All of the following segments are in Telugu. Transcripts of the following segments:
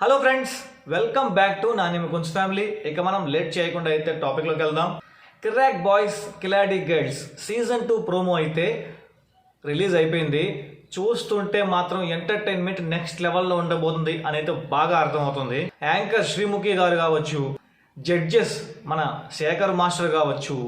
Hello friends welcome back to Nani కొంచెం ఫ్యామిలీ ఇక మనం లేట్ చేయకుండా అయితే టాపిక్లోకి వెళ్దాం. Kiraak boys Khiladi girls season two promo అయితే రిలీజ్ అయిపోయింది. చూస్తుంటే మాత్రం ఎంటర్టైన్మెంట్ నెక్స్ట్ లెవెల్లో ఉండబోతుంది అని అయితే బాగా అర్థమవుతుంది. యాంకర్ శ్రీముఖి గారు కావచ్చు జడ్జెస్ మన శేఖర్ మాస్టర్ కావచ్చు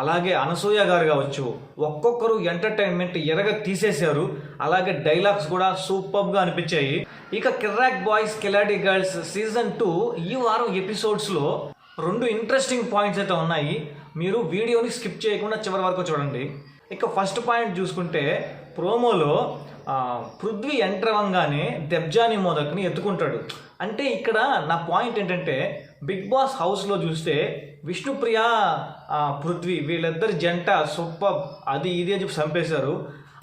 అలాగే అనసూయ గారు కావచ్చు ఒక్కొక్కరు ఎంటర్టైన్మెంట్ ఎరగ తీసేశారు. అలాగే డైలాగ్స్ కూడా సూపర్గా అనిపించాయి. ఇక Kirrak boys Khiladi girls season two ఈ వారం ఎపిసోడ్స్లో రెండు ఇంట్రెస్టింగ్ పాయింట్స్ అయితే ఉన్నాయి. మీరు వీడియోని స్కిప్ చేయకుండా చివరి వరకు చూడండి. ఇక ఫస్ట్ పాయింట్ చూసుకుంటే ప్రోమోలో పృథ్వీ ఎంటర్ అవ్వగానే దెబ్జాని మోదక్ని ఎత్తుకుంటాడు. అంటే ఇక్కడ నా పాయింట్ ఏంటంటే బిగ్ బాస్ హౌస్లో చూస్తే విష్ణుప్రియ పృథ్వీ వీళ్ళిద్దరు జంట సూపర్ అది ఇది అని చెప్పి చంపేశారు.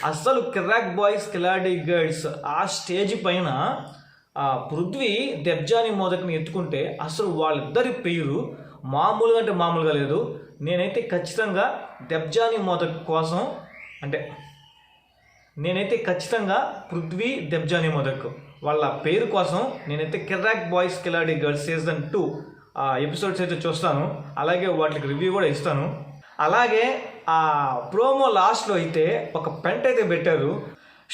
అస్సలు కిరాక్ బాయ్స్ కిలాడి గర్ల్స్ ఆ స్టేజ్ పైన పృథ్వీ దెబ్జాని మోదక్ని ఎత్తుకుంటే అసలు వాళ్ళిద్దరి పేరు మామూలుగా అంటే మామూలుగా లేదు. నేనైతే ఖచ్చితంగా దెబ్జాని మోదక్ కోసం అంటే నేనైతే ఖచ్చితంగా పృథ్వీ దెబ్జాని మొదక్. వాళ్ళ పేరు కోసం నేనైతే Kirrak boys Khiladi girls season two episodes అయితే చూస్తాను. అలాగే వాటికి రివ్యూ కూడా ఇస్తాను. అలాగే ఆ ప్రోమో లాస్ట్లో అయితే ఒక పెంట్ అయితే పెట్టారు.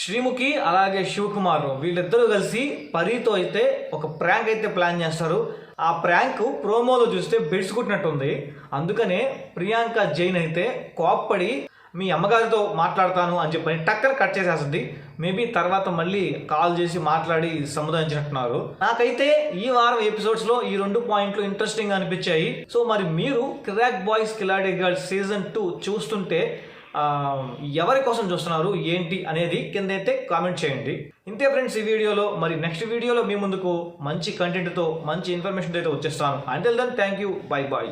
శ్రీముఖి అలాగే శివకుమార్ వీళ్ళిద్దరూ కలిసి పరీతో అయితే ఒక ప్రాంక్ అయితే ప్లాన్ చేస్తారు. ఆ ప్రాంక్ ప్రోమోలో చూస్తే బెడ్చుకుంటున్నట్టుంది అందుకనే ప్రియాంక జైన్ అయితే కోప్పడి మీ అమ్మగారితో మాట్లాడతాను అని చెప్పని టక్కర్ కట్ చేసేస్తుంది. మేబీ తర్వాత మళ్ళీ కాల్ చేసి మాట్లాడి సముదాయించినట్టున్నారు. నాకైతే ఈ వారం ఎపిసోడ్స్లో ఈ రెండు పాయింట్లు ఇంట్రెస్టింగ్ అనిపించాయి. సో మరి మీరు Kirrak boys Khiladi girls season two చూస్తుంటే ఎవరి కోసం చూస్తున్నారు ఏంటి అనేది కింద అయితే కామెంట్ చేయండి. ఇంతే ఫ్రెండ్స్ ఈ వీడియోలో మరి నెక్స్ట్ వీడియోలో మీ ముందుకు మంచి కంటెంట్తో మంచి ఇన్ఫర్మేషన్ అయితే వచ్చేస్తాను. Until then thank you bye bye